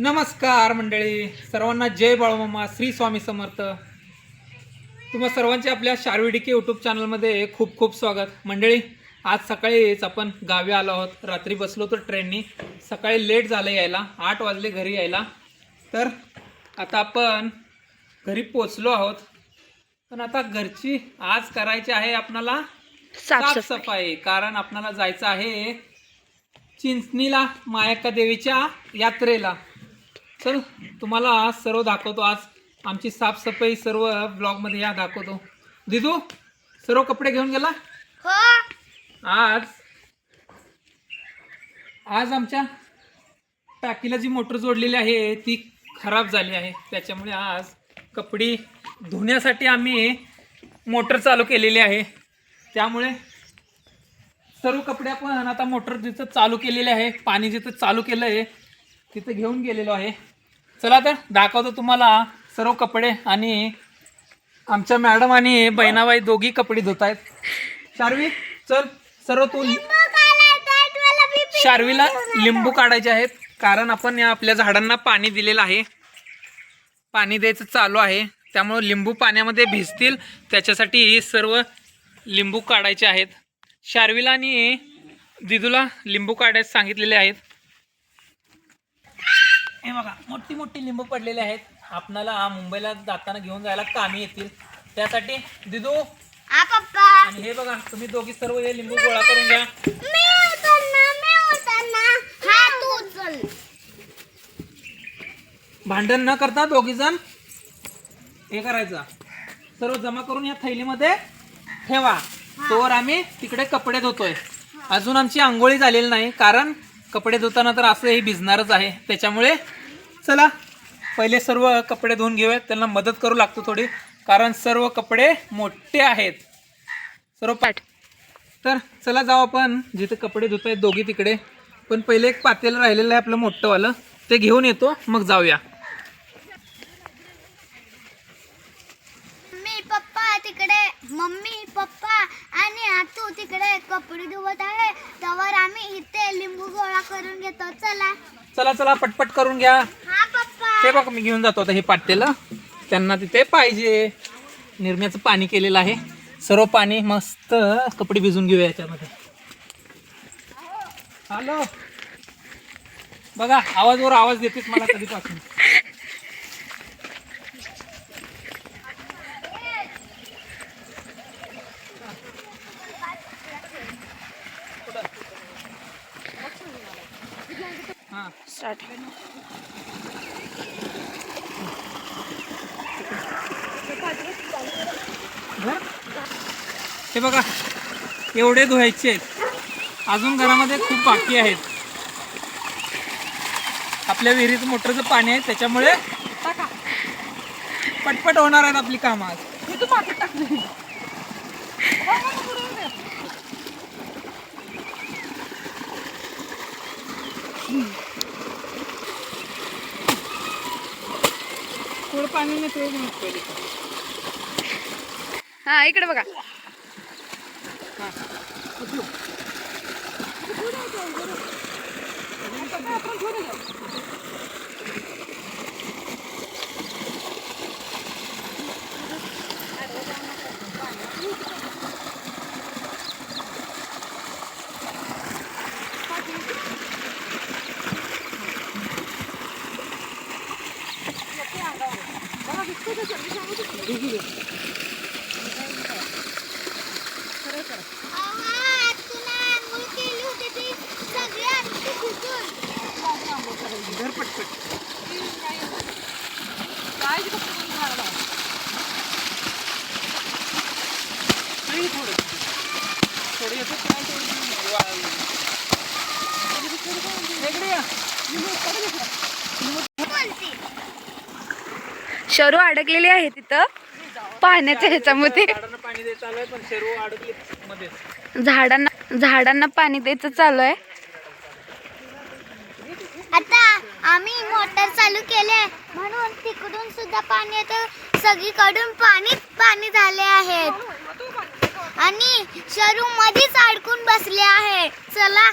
नमस्कार मंडळी. सर्वांना जय बाळूमामा श्री स्वामी समर्थ. तुम्हा सर्वांचे आपल्या शारविडी के यूट्यूब चॅनलमध्ये खूप खूप स्वागत. मंडळी आज सकाळीच आपण गावी आलो आहोत. रात्री बसलो तर ट्रेननी. सकाळी लेट झालं यायला आठ वाजले घरी यायला. तर आता आपण घरी पोचलो आहोत. पण आता घरची आज करायची आहे आपणाला साफसफाई. कारण आपणाला जायचं आहे चिंचणीला मायका देवीच्या यात्रेला. चल तुम्हाला सर्व दाखवतो. आज आमची साफसफाई सर्व ब्लॉगमध्ये या दाखवतो. दिदू सर्व कपडे घेऊन गेला? हो. आज आज आमच्या टाकीला जी मोटर जोडलेली आहे ती खराब झाली आहे. त्याच्यामुळे आज कपडे धुण्यासाठी आम्ही मोटर चालू केलेली आहे. त्यामुळे सर्व कपडे आपण आता मोटर जिथं चालू केलेले आहे पाणी जिथं चालू केलं आहे तिथं घेऊन गेलेलो आहे. चला तर दाखवतो तुम्हाला सर्व कपडे आणि आमच्या मॅडम आणि बहिणाबाई दोघी कपडे धुत आहेत शार्वी चल सर्व तू शार्वीला लिंबू काढायचे आहेत कारण आपण या आपल्या झाडांना पाणी दिलेलं आहे. पाणी द्यायचं चालू आहे. त्यामुळं लिंबू पाण्यामध्ये भिजतील. त्याच्यासाठी सर्व लिंबू काढायचे आहेत. शार्वीला आणि दिदूला लिंबू काढायला सांगितलेले आहेत. हे बघा मोठी मोठी लिंबू पडलेले आहेत. आपणाला मुंबईला जाताना घेऊन जायला कामी येतील. त्यासाठी दिदू आणि हे बघा तुम्ही दोघी सर्व हे लिंबू गोळा करून घ्या. भांडण न करता दोघी जण हे करायचं. सर्व जमा करून या थैलीमध्ये ठेवा. तोवर आम्ही तिकडे कपडे धुतोय. अजून आमची आंघोळी झालेली नाही कारण कपडे धुताना तर असं हे भिजणारच आहे. त्याच्यामुळे चला पहिले सर्व कपडे धुवून घेऊयात. त्यांना मदत करू लागतो थोडी कारण सर्व कपडे मोठे आहेत. सर्व पाठ तर चला जाऊ आपण जिथे कपडे धुत आहेत दोघी तिकडे. पण पहिले एक पातेलं राहिलेलं आहे आपलं मोठंवालं ते घेऊन येतो मग जाऊया. मी पप्पा तिकडे. मम्मी पप्पा आणि आतू तिकडे कपडे धुवत आहे. तवर आम्ही इथे लिंबू गोळा करून घेतो. चला. चला चला पटपट करून घ्या. हा हे बघ मी घेऊन जातो आता हे पातेलं. त्यांना तिथे पाहिजे. निरम्याचं पाणी केलेलं आहे. सर्व पाणी मस्त कपडे भिजून घेऊया याच्यामध्ये. हॅलो. बघा आवाजवर आवाज देतेस मला कधीपासून. स्टार्ट हे बघा एवढे धुवायचे आहेत. अजून घरामध्ये खूप बाकी आहेत. आपल्या विहिरीत मोटरचं पाणी आहे त्याच्यामुळे पटपट होणार आहेत आपली कामं आज पाणी नाही ते पहिले हा इकडे बघा आवा, तुला आंघोळ केली होती ती सगळी आमची भिजून. घर पटपट नाही थोडं थोडं येतं काय थोडं वाळलं. इकडे या. बोलती. शरू अडकलेली आहे तिथं पाण्याच्या ह्याच्यामध्ये. झाडांना झाडांना पाणी द्यायचं चालू आहे. आता आम्ही मोटर चालू केले म्हणून तिकडून सुद्धा पाणी येतं. सगळीकडून पाणी पाणी झाले आहेत. आणि शरू मध्येच अडकून बसले आहे. चला.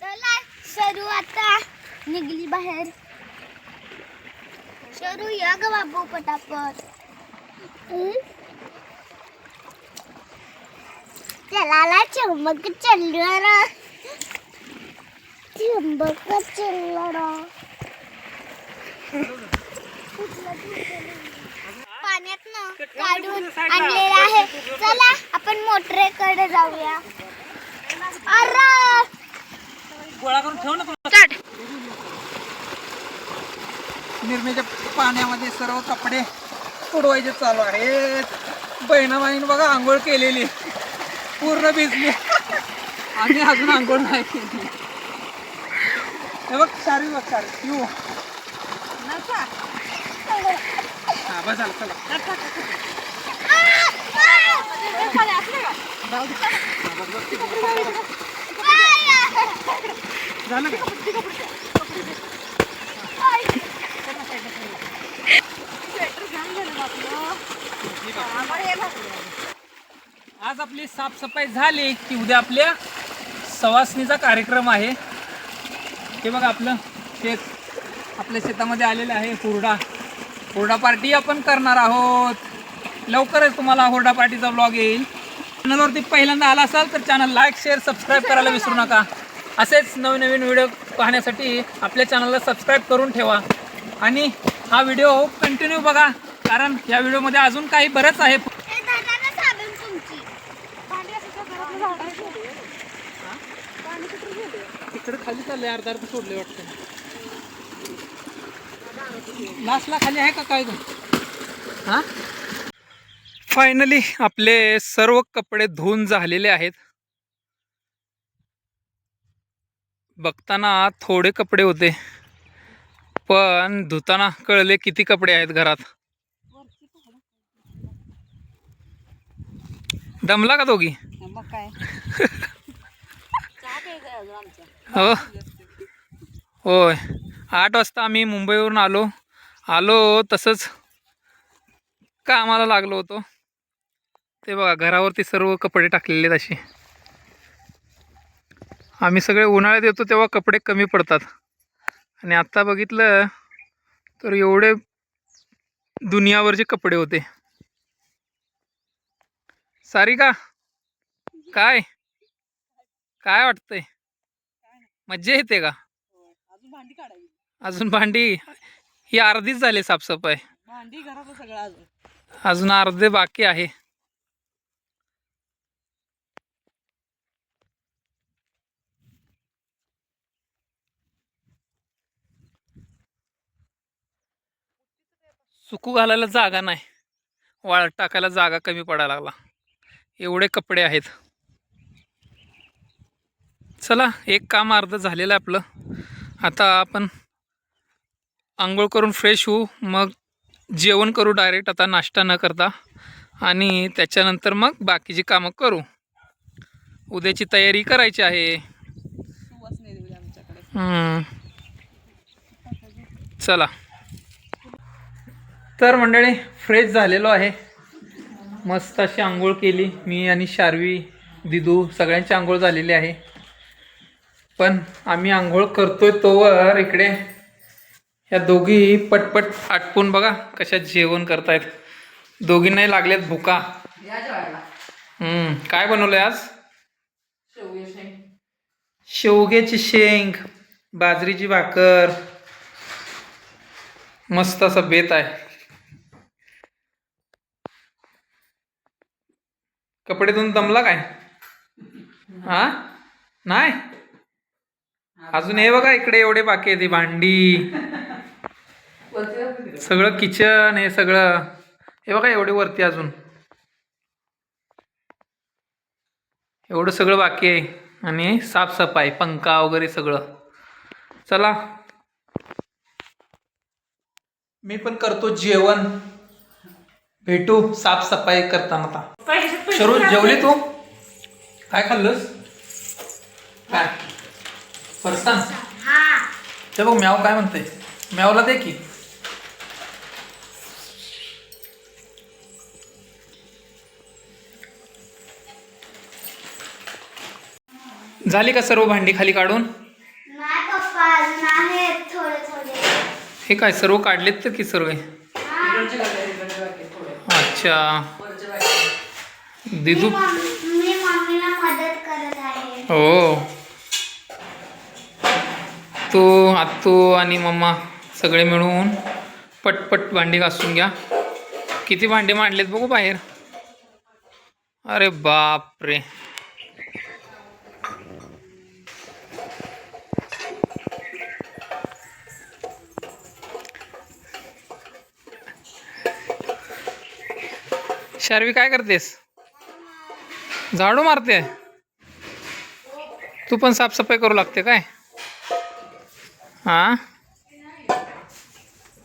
चला शरू आता. निघली बाहेर. शरू या ग बाबू पटापट. चला चमक चलणार चंबक चलणार पाण्यात काढून आणलेलं आहे. चला आपण मोटरेकडे जाऊया. अरे! गोळा करून ठेव ना निर्मेच्या पाण्यामध्ये सर्व कपडे उडवायचे चालू आहेत. बहिणा बहीण बघा आंघोळ केलेली. पूर्ण भिजली. आम्ही अजून आंघोळ नाही केली. हे बघ सारी बघ सारी. येऊ. हा बस झालं चला. झालं का? आज आपली साफसफाई झाली की उद्या आपल्या सवासणीचा कार्यक्रम आहे. हे बघा आपलं शेत. आपल्या शेतामध्ये आलेलं आहे हुरडा. हुरडा पार्टी आपण करणार आहोत. लवकरच तुम्हाला हुरडा पार्टीचा ब्लॉग येईल. चॅनलवरती पहिल्यांदा आला असाल तर चॅनल लाईक शेअर सबस्क्राईब करायला विसरू नका. असेच नवीन नवीन व्हिडिओ पाहण्यासाठी आपल्या चॅनलला सबस्क्राईब करून ठेवा. आणि हा व्हिडिओ कंटिन्यू बघा कारण या व्हिडिओमध्ये अजून काही बरंच आहे हे धरा ना साबण तुमची तिकडे खाली चाललंय अर्धा अर्ध सोडले वाटतं. लास्टला खाली आहे का काय गं? हा? फायनली आपले सर्व कपडे धुवून झालेले आहेत. बघताना थोडे कपडे होते पण धुताना कळले किती कपडे आहेत घरात. दमला का दोघी? हो. होय. आठ वाजता आम्ही मुंबईवरून आलो. आलो तसंच कामाला लागलो होतो. ते बघा घरावरती सर्व कपडे टाकलेले आहेत असे. आम्ही सगळे उन्हाळ्यात येतो तेव्हा कपडे कमी पडतात. आणि आत्ता बघितलं तर एवढे दुनियावरचे कपडे होते. सारिका काय? काय वाटतंय? मज्जा येते का? अजून भांडी काढावी अजून भांडी? ही अर्धीच झाली साफसफाई. भांडी घरात सगळं अजून. अजून अर्धे बाकी आहे. सुकू घालायला जागा नाही. वाळत टाकायला जागा कमी पडायला लागला. एवढे कपडे आहेत. चला एक काम अर्ध झालेलं आहे आपलं. आता आपण आंघोळ करून फ्रेश होऊ मग जेवण करू डायरेक्ट आता नाश्ता न करता. आणि त्याच्यानंतर मग बाकीची कामं करू. उद्याची तयारी करायची आहे. चला. तर मंडळी फ्रेश झालेलो आहे. मस्त अशी आंघोळ केली मी आणि शार्वी दिदू सगळ्यांची आंघोळ झालेली आहे. पण आम्ही आंघोळ करतोय तोवर इकडे. ह्या दोघी पटपट आटपून बघा कशा जेवण करतायत. दोघींनाही लागलेत भुका. हम्म काय बनवलंय आज? शेवग्याची शेंग. बाजरीची भाकर. मस्त असा बेत आहे. कपडे धुवून दमला काय? हा? नाही? अजून हे बघा इकडे एवढे बाकी आहे ती भांडी. सगळं किचन हे सगळं. हे बघा एवढे वरती अजून. एवढं सगळं बाकी आहे. आणि साफसफाई पंखा वगैरे सगळं. चला. मी पण करतो जेवण. भेटू साफसफाई करताना आता. शरू जेवली तू? काय खाल्लंस? परसान ते बघ म्याव काय म्हणते म्यावला दे की. झाली का सर्व भांडी खाली काढून? हे काय सर्व काढलेत तर की सर्व? अच्छा. दिदू? हो. तू आत्तू आणि मम्मा सगळे मिळून पटपट भांडी घासून घ्या. किती भांडे मांडलेत बघू बाहेर. अरे बाप रे शार्वी काय करतेस? झाडू मारते तू पण साफसफाई करू लागते काय? हा?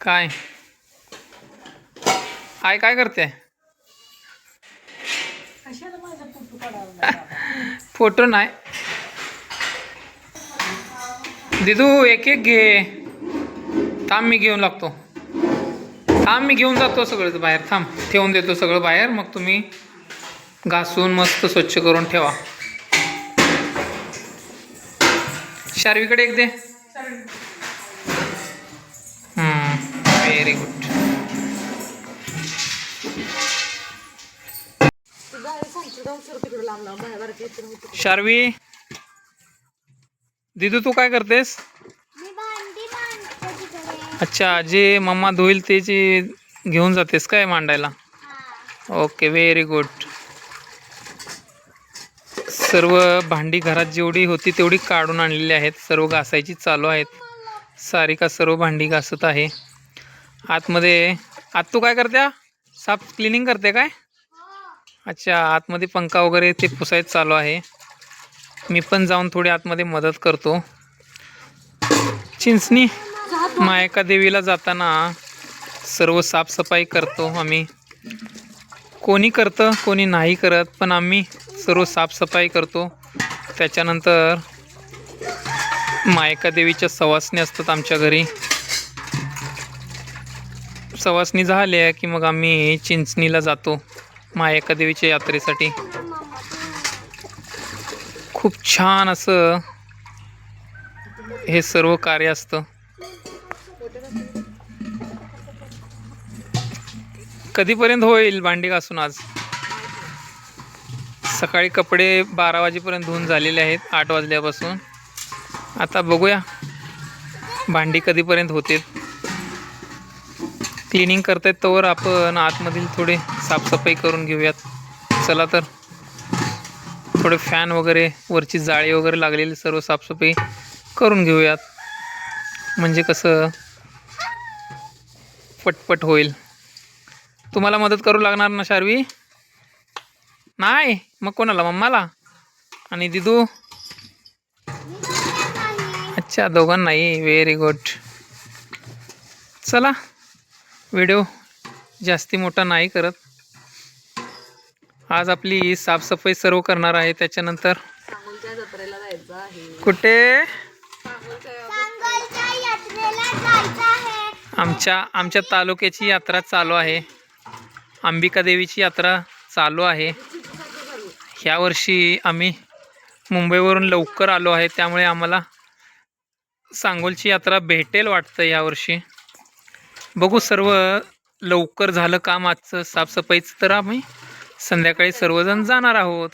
काय? आय काय करते? फोटो नाही. दिदू एक एक घे. थांब मी घेऊन लागतो. थांब मी घेऊन जातो सगळं बाहेर. थांब ठेवून देतो सगळं बाहेर. मग तुम्ही घासून मस्त स्वच्छ करून ठेवा. शार्वीकडे एक दे. व्हेरी गुड शार्वी दिदू तू काय करतेस? अच्छा जे मम्मा धुईल त्याची घेऊन जातेस काय मांडायला? ओके व्हेरी गुड सर्व भांडी घरात जेवढी होती तेवढी काढून आणलेली आहेत. सर्व घासायची चालू आहेत. सारिका सर्व भांडी घासत आहे. आतमध्ये आत तू काय करत्या? साफ क्लिनिंग करते काय? अच्छा आतमध्ये पंखा वगैरे ते पुसायचं चालू आहे. मी पण जाऊन थोडी आतमध्ये मदत करतो. चिंचणी मायका देवीला जाताना सर्व साफसफाई करतो आम्ही. कोणी करतं कोणी नाही करत पण आम्ही सर्व साफसफाई करतो. त्याच्यानंतर मायका देवीच्या सवासणी असतात आमच्या घरी. सवासणी झाल्या की मग आम्ही चिंचणीला जातो मायका देवीच्या यात्रेसाठी. खूप छान असं हे सर्व कार्य असतं. कधीपर्यंत होईल भांडी घासून आज? सकाळी कपडे बारा वाजेपर्यंत धुवून झालेले आहेत आठ वाजल्यापासून. आता बघूया भांडी कधीपर्यंत होते क्लिनिंग करतायत तोवर आपण आतमधील थोडे साफसफाई करून घेऊयात. चला तर. थोडे फॅन वगैरे वरची जाळी वगैरे लागलेली सर्व साफसफाई करून घेऊयात. म्हणजे कसं पटपट होईल. तुम्हाला मदत करू लागणार ना शार्वी? नाही मग कोणाला? मम्माला? आणि दिदू? अच्छा दोघांनाही. व्हेरी गुड चला व्हिडिओ जास्ती मोठा नाही करत. आज आपली साफसफाई सर्व करणार आहे त्याच्यानंतर. कुठे? आमच्या आमच्या तालुक्याची यात्रा चालू आहे. अंबिका देवीची यात्रा चालू आहे. ह्या वर्षी आम्ही मुंबईवरून लवकर आलो आहे त्यामुळे आम्हाला सांगोलची यात्रा भेटेल वाटतं यावर्षी बघू सर्व लवकर झालं काम आजचं साफसफाईचं तर आम्ही संध्याकाळी सर्वजण जाणार आहोत.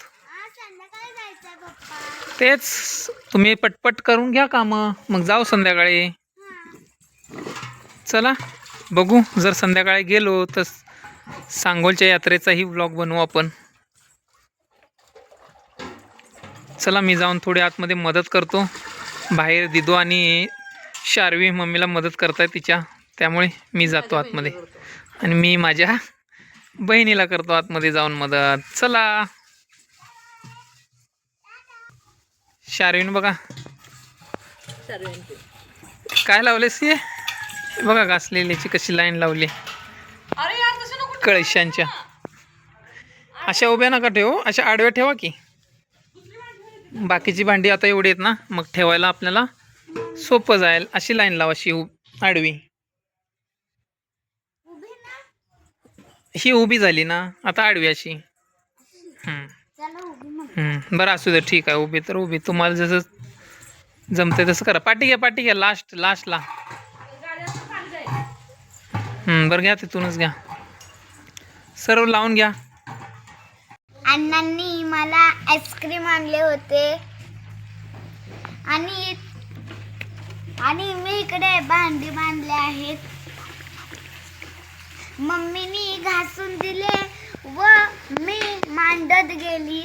तेच तुम्ही पटपट करून घ्या कामं मग जाऊ संध्याकाळी. चला बघू जर संध्याकाळी गेलो तर सांगोलच्या यात्रेचाही ब्लॉग बनवू आपण. चला मी जाऊन थोडी आतमध्ये मदत करतो. बाहेर दिदू आणि शार्वी मम्मीला मदत करताय तिच्या. त्यामुळे मी जातो आतमध्ये. आणि मी माझ्या बहिणीला करतो आतमध्ये जाऊन मदत. चला. शार्वीन बघा. काय लावलेस हे? बघा घासलेलीची कशी लाईन लावली. कळशांच्या. अशा उभ्या नका ठेवू. अशा आडव्या ठेवा की. बाकीची भांडी आता एवढी आहेत ना मग ठेवायला आपल्याला सोपं जाईल. अशी लाईन लावा अशी आडवी. ही उभी झाली ना आता आडवी अशी. हम्म. बरं असू दे ठीक आहे उभी तर उभी. तुम्हाला जसं जमते तसं करा. पाठी घ्या पाठी घ्या लास्ट लास्टला हम्म, बरं घ्या तिथूनच घ्या. सर्व लावून घ्या. अण्णांनी मला आईस्क्रीम आणले होते. आणि आणि मी इकडे भांडी बांधले आहेत. मम्मीनी घासून दिले व मी मांडत गेली.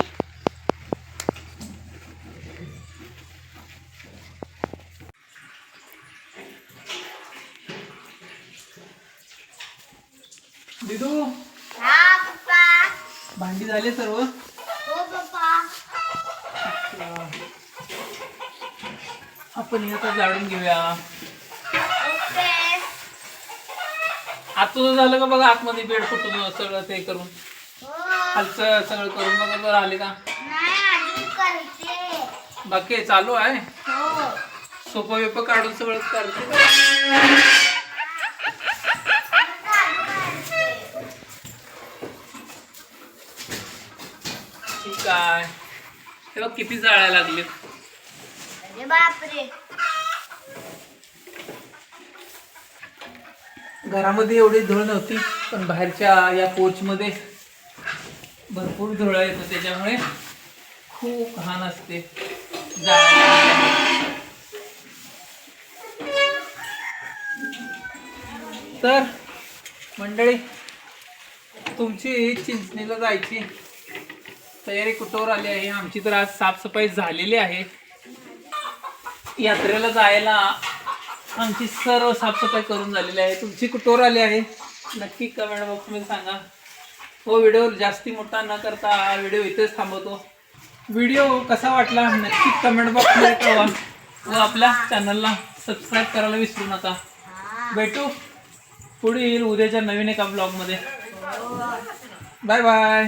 दिदू. हा? भांडी झाले सर्व? हो आपण आता जाळून घेऊया. ओके. आत तुझं झालं का बघा आतमध्ये बेड फुटून सगळं ते करून? हो. खालचं सगळं करून बघा बरं आले का? बाकी चालू आहे? हो. सोपं बिपं काढून सगळं करते. आहे हे बघ किती जाळायला लागले अरे बापरे. घरामध्ये एवढी धूळ नव्हती पण बाहेरच्या या कोचमध्ये भरपूर धुळा येतो त्याच्यामुळे खूप घाण असते. तर मंडळी तुमची चिंचणीला जायची. तयारी कुठवर आली आहे? आमची तर आज साफसफाई झालेली आहे. यात्रेला जायला आमची सर्व साफसफाई करून झालेली आहे. तुमची कुठवर आली आहे? नक्की कमेंट बॉक्समध्ये सांगा. हो व्हिडिओ जास्ती मोठा न करता हा व्हिडिओ इथेच थांबवतो. व्हिडिओ कसा वाटला नक्की कमेंट बॉक्समध्ये कळवा. व आपल्या चॅनलला सबस्क्राईब करायला विसरू नका. भेटू पुढील उद्याच्या नवीन एका ब्लॉगमध्ये बाय बाय